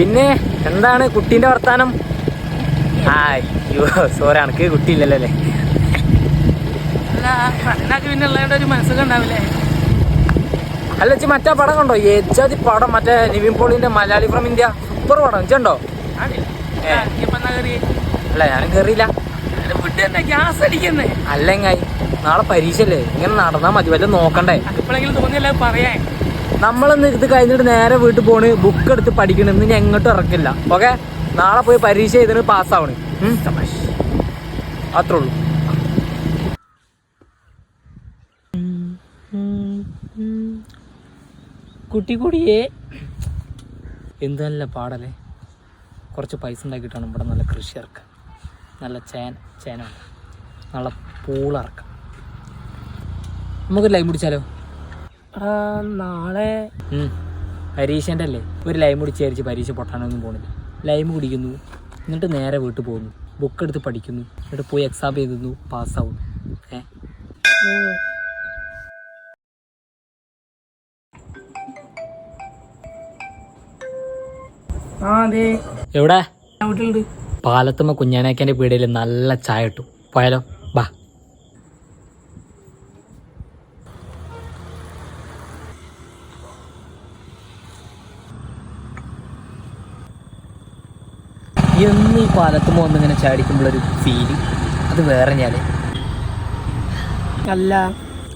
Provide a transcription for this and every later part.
പിന്നെ എന്താണ് കുട്ടീന്റെ വർത്താനം? ആ അയ്യോ സോറി അനക്ക് കുട്ടിയില്ലല്ലോ അല്ലേ അല്ല അല്ല ചി മറ്റേ പടം കണ്ടോ? ഏജാതി പടം മറ്റേ നിവിൻ പോളിന്റെ മലയാളി ഫ്രം ഇന്ത്യ സൂപ്പർ പടം ചെണ്ടോ അല്ല ഞാനും കേറിയില്ല. അല്ലെങ്ങായി? നാളെ പരീക്ഷയല്ലേ? ഇങ്ങനെ നടന്നാ മതി വല്ല നോക്കണ്ടേ? എപ്പോഴെങ്കിലും തോന്നിയല്ല പറയാൻ. നമ്മളൊന്ന് ഇത് കഴിഞ്ഞിട്ട് നേരെ വീട്ടിൽ പോണ് ബുക്ക് എടുത്ത് പഠിക്കണം. ഞാൻ എങ്ങോട്ടും ഇറക്കില്ല. ഓക്കെ നാളെ പോയി പരീക്ഷ ചെയ്തിട്ട് പാസ്സാവണ് അത്രേ ഉള്ളൂ. കുട്ടി കുടിയേ. എന്ത് നല്ല പാടല്ലേ? കുറച്ച് പൈസ ഉണ്ടാക്കിയിട്ടാണ് ഇവിടെ നല്ല കൃഷി ഇറക്കുക. നല്ല ചേന ചേന നല്ല പൂളിറക്കാം നമുക്ക് ലൈം പിടിച്ചാലോ നാളെ ഹരീഷന്റെ പരീക്ഷന്റെ അല്ലേ ഒരു ലൈം കുടിച്ച് വിചാരിച്ച് പരീക്ഷ പൊട്ടാനൊന്നും പോണില്ല. ലൈം കുടിക്കുന്നു എന്നിട്ട് നേരെ വീട്ടിൽ പോകുന്നു. ബുക്ക് എടുത്ത് പഠിക്കുന്നു. എന്നിട്ട് പോയി എക്സാം എഴുതുന്നു പാസ്സാവും. ഏ? എവിടെ? പാലത്തുമ്മ കുഞ്ഞാനാക്കന്റെ പീടിയിൽ നല്ല ചായ ഇട്ടു. പോയാലോ? എന്ന് ഈ പാലത്തുമ്മ ഇങ്ങനെ ചാടിക്കുമ്പോഴൊരു ഫീൽ അത് വേറെ ഞാൻ അല്ല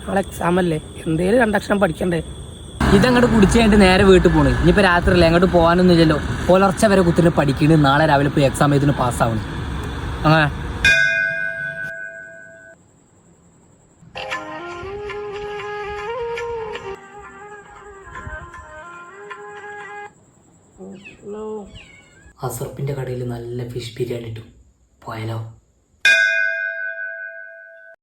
നാളെ എക്സാം അല്ലേ? എന്തേലും രണ്ടക്ഷരം പഠിക്കണ്ടേ? ഇതങ്ങോട്ട് കുടിച്ച് കഴിഞ്ഞിട്ട് നേരെ വീട്ടിൽ പോണു. ഇനിയിപ്പോൾ രാത്രി രാത്രിയല്ലേ അങ്ങോട്ട് പോകാനൊന്നും ഇല്ലല്ലോ പുലർച്ചെ വരെ കുത്തിന് പഠിക്കണ്. നാളെ രാവിലെ പോയി എക്സാം എഴുതിന് പാസ്സാവണം അങ്ങനെ. അസർപ്പിന്റെ കടയിൽ നല്ല ഫിഷ് ബിരിയാണി കിട്ടും പോയാലോ?